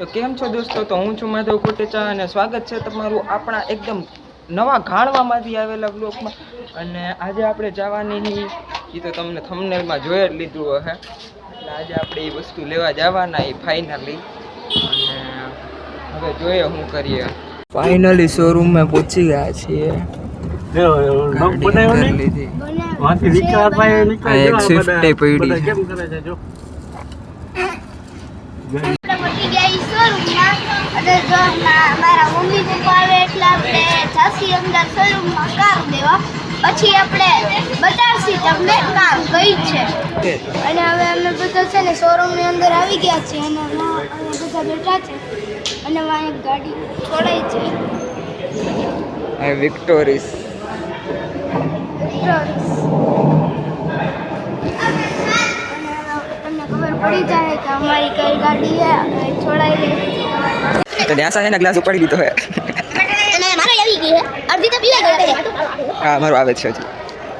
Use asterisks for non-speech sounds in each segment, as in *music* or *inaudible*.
તો કેમ છો દોસ્તો? તો હું છું માધવ કોટેચા અને સ્વાગત છે તમારું આપણા એકદમ નવા ઘાણવામાંથી આવેલા બ્લોકમાં અને આજે આપણે જવાની એ તો તમને થંબનેલમાં જોઈ જ લીધું હશે. એટલે આજે આપણે એ વસ્તુ લેવા જવાના એ ફાઇનલી અને હવે જોઈએ શું કરીએ. ફાઇનલી શોરૂમમાં પહોંચી ગયા છીએ. એક સ્વિફ્ટ પડી *laughs* છે. કેમ કરે છે જો પહોંચી ગયા ઈ શોરૂમમાં અને જો મારા મમ્મી પપ્પા આવે એટલે આપણે જાસી અંદર શોરૂમમાં કાર દેવા. પછી આપણે બતાવશી તમને કાર કઈ છે. અને હવે અમે બધા છે ને શોરૂમની અંદર આવી ગયા છીએ. અને અમે બધા બેઠા છે. અને વાં એક ગાડી છોડાઈ છે. આ વિક્ટોરીસ અને હવે તમને ખબર પડી ગાડી છે અને છોડાઈ ગઈ છે તો ન્યાસા છે ને ગ્લાસ ઉપાડી દીધો હે અને મારે આવી ગઈ હે અડધી તો પીવા છે હા મારું આવે છે હજી.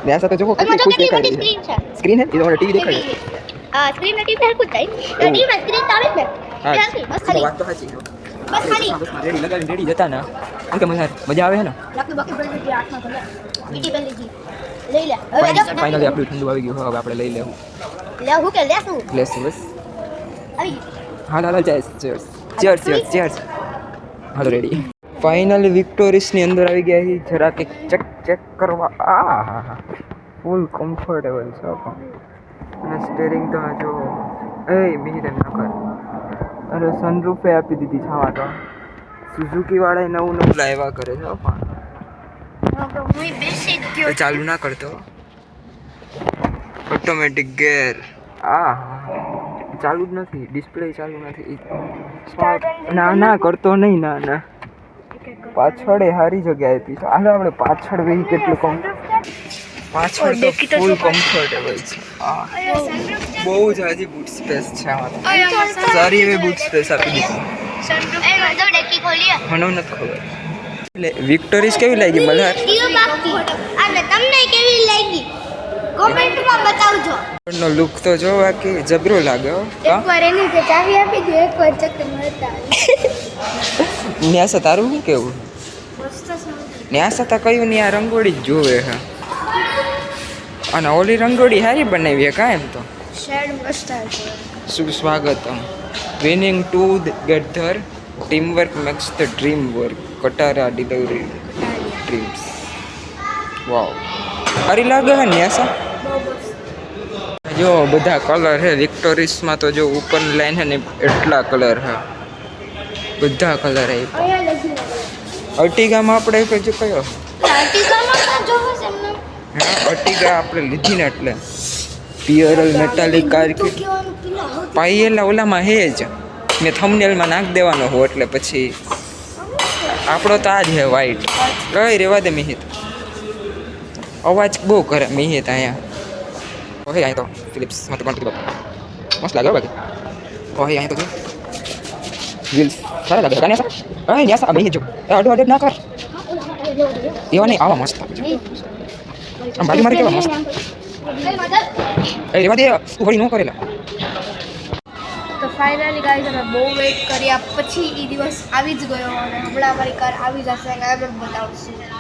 ન્યાસા તો જો કેટલી મોટી સ્ક્રીન છે. સ્ક્રીન સ્ક્રીન હે એ તમારે ટીવી છે. હા સ્ક્રીન ને ટીવી હરખું થાય. ટીવી સ્ક્રીન તો આવે જ ને. હા. બસ ખાલી. વાત તો સાચી બસ ખાલી. રેડી લગાવીને રેડી જતા ને. કેમ કે મજા મજા આવે હે ને? લાકડું બાકી પડી ગઈ આઠમાં ભલે પહેલી જી લઈ લે. હવે ફાઇનલી આપણું ઠંડુ આવી ગયું. હવે આપણે લઈ લેવું. લે હું કે લે તું લેશું બસ. ગઈ હાલ હાલ ચેસ ચેસ ચેર્સ ચેર્સ ચેર્સ હાલો રેડી ફાઇનલ વિક્ટોરીસની અંદર આવી ગયા છે જરાક એક ચેક ચેક કરવા. આ હા હા ફૂલ કમ્ફર્ટેબલ છે અને સ્ટેરિંગ તો આ જો એ બીજી એમ ન કર. અરે સનરૂફે આપી દીધી છાવા તો. સુઝુકી વાળાએ નવું નવું લાવ્યા કરે છે પણ. ચાલુ ના કરતો. ઓટોમેટિક ગેર આ ચાલુ જ નથી ડિસ્પ્લે ચાલુ નથી. ના ના કરતો નહીં ના ના. પાછળ એ સારી જગ્યાએ હતી હાલો આપણે પાછળ વહી કેટલું કમ પાછળ તો ફૂલ કમ્ફર્ટેબલ છે. બહુ જ હજી બૂટ સ્પેસ છે આમાં સારી એવી બૂટ સ્પેસ આપી દીધી. મને નથી ખબર. એટલે વિક્ટોરીસ કેવી લાગી? અને તમને કેવી લાગી? કોમેન્ટમાં બતાવજો. નો લુક તો જો બાકી જબરો લાગે એકવાર એની જે ચાવી આપી દે એકવાર ચક્કર મારતા ન્યાસા તારું શું કેવું? ન્યાસા તા કયું ને આ રંગોળી જ જોવે હે અને ઓલી રંગોળી સારી બનાવી હે કાંઈ એમ તો? સુસ્વાગતમ winning together team work makes the dream work Katara delivery dreams wow સારી લાગે હે ન્યાસા? જો બધા કલર હે વિક્ટોરીસમાં તો જો ઉપરની લાઈન હે ને એટલા કલર હે. બધા કલર હે અર્ટિગામાં આપણે જો કયો હા અર્ટિગા આપણે લીધી ને એટલે. પિયરલ મેટાલિક કાર પાયેલા ઓલામાં હે જ. મેં થમનેલમાં નાખ દેવાનો હો એટલે પછી. આપણો તો આ જ હે વ્હાઈટ કઈ રેવા દે મિહિત. અવાજ બહુ કરે મિહિત અહીંયા. ઓહે hey, ફિલિપ્સમાં તો ગણપતિ બાપા મસ્ત લાગે હો Oh hey, અહીંયા તો જો વ્હીલ્સ સારા લાગે કાને સર અય ન્યા સા મિહિત Aduh, aduh, nakar. Iwan ના મસ્ત લાગે છે. આમ બાકી મારે કેવા મસ્ત એ રેવા દે તું વળી કરેલા તો ફાઇનલી ગાઈઝ અમે બહુ વેઇટ કર્યા. પછી એ દિવસ આવી જ ગયો અને હમણાં અમારી કાર આવી જશે અને અમે બતાવશું.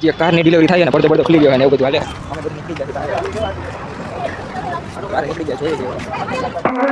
જે કારની ડિલિવરી થાય ને પડતો પડતો ખુલી ગયો ને એવું બધું હાલે. અમે બધું નીકળી જાય કાર નીકળી જાય જોઈએ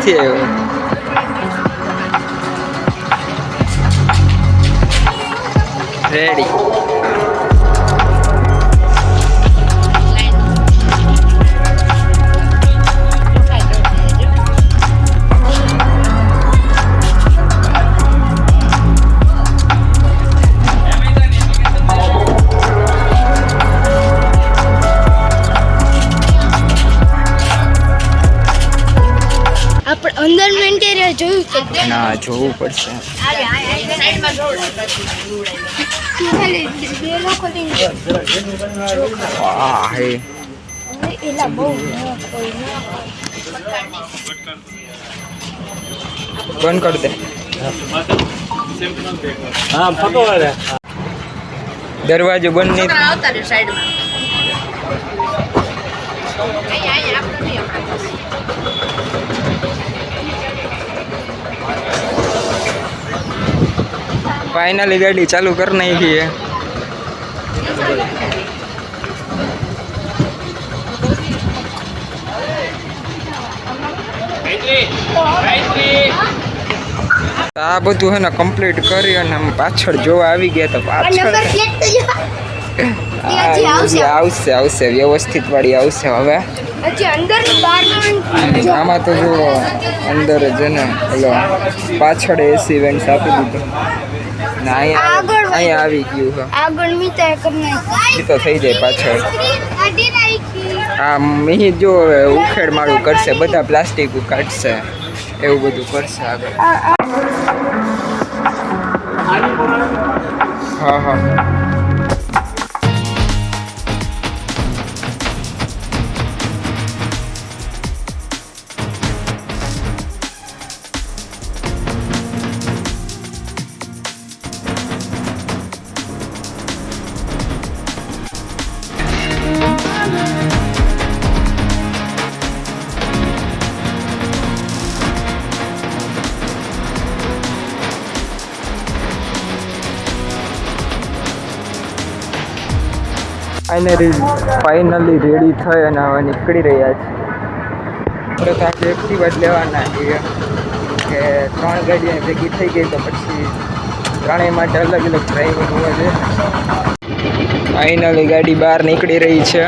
નથી આવ્યો રેડી અંદરનું જોયું છે ના જોવું પડશે. બંધ કરી દે. હા ફટો દરવાજો બંધ નહીં. આવતા રહ્યો સાઈડમાં. અહીંયા અહીંયા આપણે ફાઇનલી ગાડી ચાલુ કરી નાખી છે. આ બધું હે ને કમ્પ્લીટ કરી અને આમ પાછળ જોવા આવી ગયા તો પાછળ. આવશે. આવશે વ્યવસ્થિત વાળી આવશે હવે. આમાં તો જો અંદર જ ને પેલો પાછળ એસી વેન્ટ્સ આપી દીધું. ને અહીંયા અહીંયા આવી ગયું છે આગળ તો થઈ જાય પાછળ. કાઢી મિહી જો ઉખેડ મારું કરશે બધા પ્લાસ્ટિક કાઢશે એવું બધું કરશે આગળ. હા હા. ફાઇનલી ફાઇનલી રેડી થઈ અને હવે નીકળી રહ્યા છે આપણે તો આજે એક્ટિવા જ લેવાના છીએ કે ત્રણ ગાડીઓ ભેગી થઈ ગઈ તો પછી ત્રણેય માટે અલગ અલગ ડ્રાઈવર હોવા જોઈએ ફાઇનલી ગાડી બહાર નીકળી રહી છે.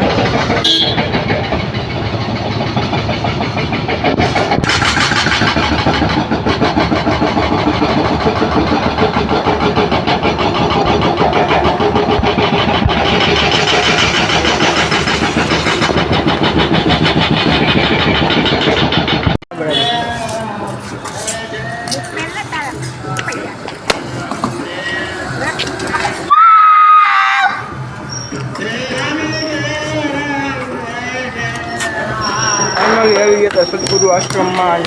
ગયા હતા સદગુરુ આશ્રમમાં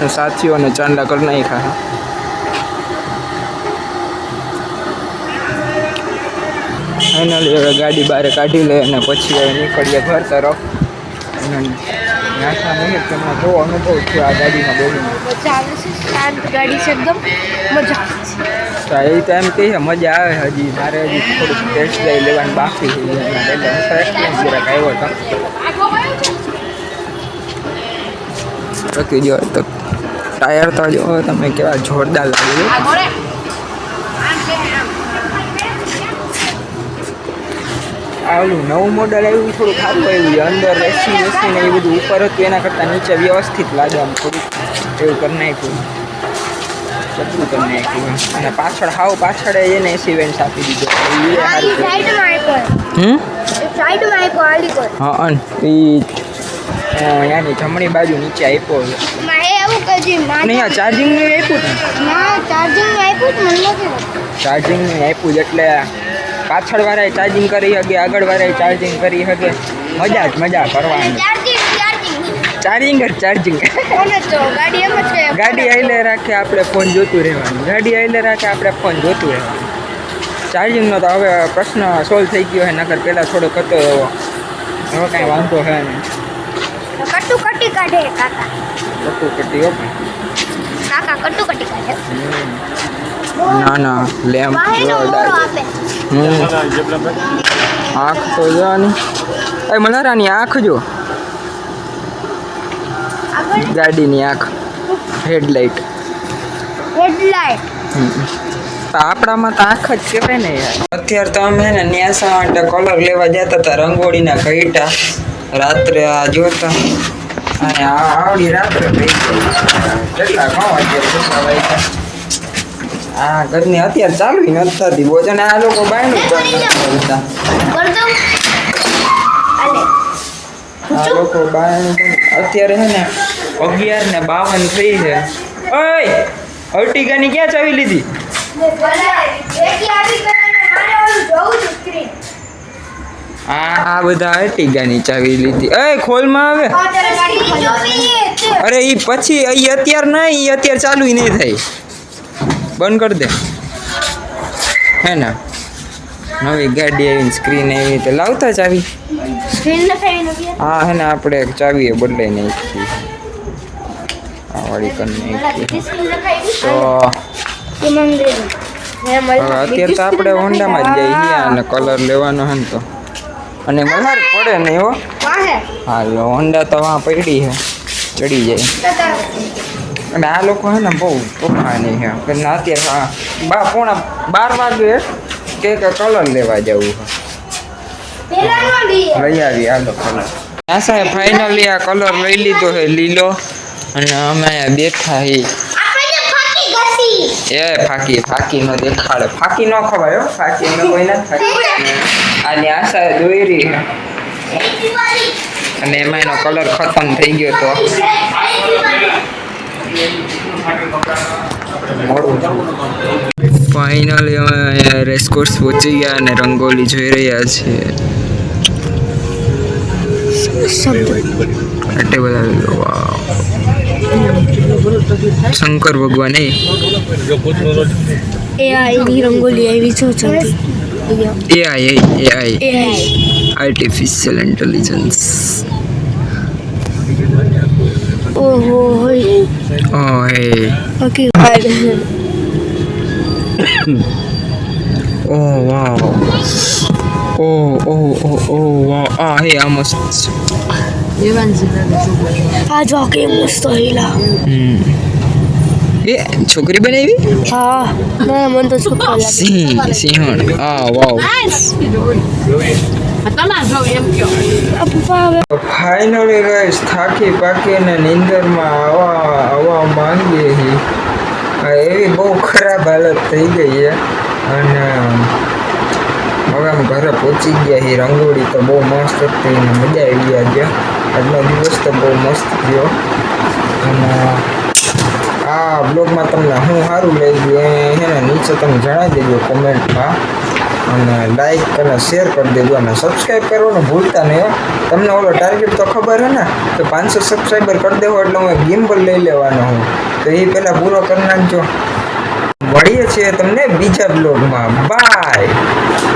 અને સાથીઓને ચાંદા કરી નાખ્યા ફાઇનલી હવે ગાડી બહાર કાઢી લે અને પછી હવે નીકળીએ ઘર તરફ. અને ત્યાંના મિનિટ તમને કેવો અનુભવ થયો આ ગાડીમાં બોલીને મજા આવે છે શાંત ગાડી છે એકદમ. મજા આવે છે. તો એ તો એમ કહીએ મજા આવે હજી. મારે હજી થોડુંક ટેસ્ટ લઈ લેવાનું બાકી છે. એટલે હું તો એક્સપિરિયન્સ જરાક આવ્યો હતો. બાકી જો તો ટાયર તો જો તમે કેવા જોરદાર લાગે છે. આ મોરે આમ છે આમ આ ઓલું નવું મોડલ આવ્યું થોડું ખારું આવ્યું છે. અંદર એસી એસી ને એ બધું ઉપર હતું એના કરતાં નીચે વ્યવસ્થિત લાગે આમ થોડુંક એવું કરી નાખ્યું. ચતરું કરી નાખ્યું અને પાછળ હાવ પાછળ એને એસી વેન્ટ્સ આપી દીધો. એ સારું હા અને એ ત્યાંની જમણી બાજુ નીચે આપ્યો છે. મારે એવું જે અને મારે અહીંયા આપ્યું ને ના? ચાર્જિંગ આપ્યું જ મને નથી લાગતું. ચાર્જિંગનું આપ્યું છે એટલે પાછળ વાળાએ ચાર્જિંગ કરી શકે આગળ વાળાએ ચાર્જિંગ કરી શકે મજા જ મજા કરવાની ચાર્જિંગ ચાર્જિંગ ચાર્જિંગ જ ચાર્જિંગ ગાડી જ આઈલે રાખે આપણે ફોન જોતું રહેવાનું. ગાડી આઈલે રાખે આપણે ફોન જોતું રહેવાનું. ચાર્જિંગનો તો હવે પ્રશ્ન સોલ્વ થઈ ગયો છે નગર પહેલાં થોડોક હતો એવો. હવે કાંઈ વાંધો છે નહીં. કટુ કટી કાઢે કાકા. કટુ કટી હો કાકા કટુ કટી કાઢે. ના ના હમ. આંખ તો જો એ મલારાની આંખ જો. ગાડીની આંખ. હેડલાઇટ હેડલાઇટ આપણામાં તો આંખ જ કહેવાય ને યાર. અત્યારે તો અમે ને ન્યાસા માટે કલર લેવા જતા હતા રંગોળીના ઘઈટા રાત્રે આ જોતા અને આ આવડી રાત્રે થઈ ગઈ કેટલા કહો અત્યારે આ ઘરની અત્યારે ચાલુ નથી થતી. બોજ અને આ લોકો બાયણું પણ કરતા. કર આ લોકો બાયણું અત્યારે છે ને અગિયાર ને બાવન થઈ છે. ઓય અર્ટિગાની ક્યાં ચાવી લીધી? આ આ બધા અર્ટિગાની ચાવી લીધી. એ ખોલમાં આવે. અરે એ પછી એ અત્યારે નહીં એ અત્યારે ચાલુ નહીં થાય. બંધ કરી દે. હે ને? નવી ગાડી આવીને સ્ક્રીન આવી તો લાવતા ચાવી. સ્ક્રીન લખાવી નવી હા હે ને આપણે ચાવીએ ચાવી બદલાઈ નાખી વાળી કરી નાખી તો હવે અત્યારે તો આપણે હોન્ડામાં જ જઈએ. અને કલર લેવાનો હે ને તો. અને વધારે પડે નહીં હો હા હોન્ડા તો વાં પડી છે ચડી જાય. અને આ લોકો હે ને બહુ તોફાની છે કે ના અત્યારે હા બા પોણા બાર વાગે કે કે કલર લેવા જવું છે લઈ આવી આ કલર સાહેબ ફાઇનલી આ કલર લઈ લીધો છે લીલો. અને અમે બેઠા ઘસી એ ફાકી ફાકી નો દેખાડે. ફાકી ન ખવાય હો ફાકી નો કોઈ ના ખાય આની આશા જોઈ રહી અને એમાં એનો કલર ખતમ થઈ ગયો તો. ફાઇનલી અમે રેસકોર્સ પહોંચી ગયા અને રંગોલી જોઈ રહ્યા છીએ. એટલે બધા વાવ. શંકર ભગવાન એ એ આ એની રંગોલી આવી શું છે AI AI. A I artificial intelligence ઓહો હોય ઓ હે ઓકે ઓ વાવ. ઓ ઓ ઓ ઓ વાવ. આ હે આ મસ્ત. આ જો કે મસ્ત હીલા. એ છોકરી બનાવી? હા. ના મને તો છોકરો લાગે સિંહ સિંહણ. આ વાવ. ફાઇનલી ગાઈસ થાકી પાકીને નિંદરમાં આવા આવા માંગીએ છીએ એવી બહુ ખરાબ હાલત થઈ ગઈ છે અને હવે અમે ઘરે પહોંચી ગયા છીએ રંગોળી તો બહુ મસ્ત હતી અને મજા આવી ગયા. આજનો દિવસ તો બહુ મસ્ત થયો. અને આ બ્લોગમાં તમને હું સારું લાગ્યું એ છે ને, નીચે તમે જણાવી દેજો કોમેન્ટમાં. અને લાઈક અને શેર કરી દેજો અને સબસ્ક્રાઈબ કરવાનું ભૂલતા નહીં. તમને ઓલો ટાર્ગેટ તો ખબર હે ને કે પાંચસો સબસ્ક્રાઈબર કરી દેવો એટલે હું ગિમ્બલ લઈ લેવાનો હું. તો એ પહેલાં પૂરો કરી નાખજો. મળીએ છીએ તમને બીજા બ્લોગમાં બાય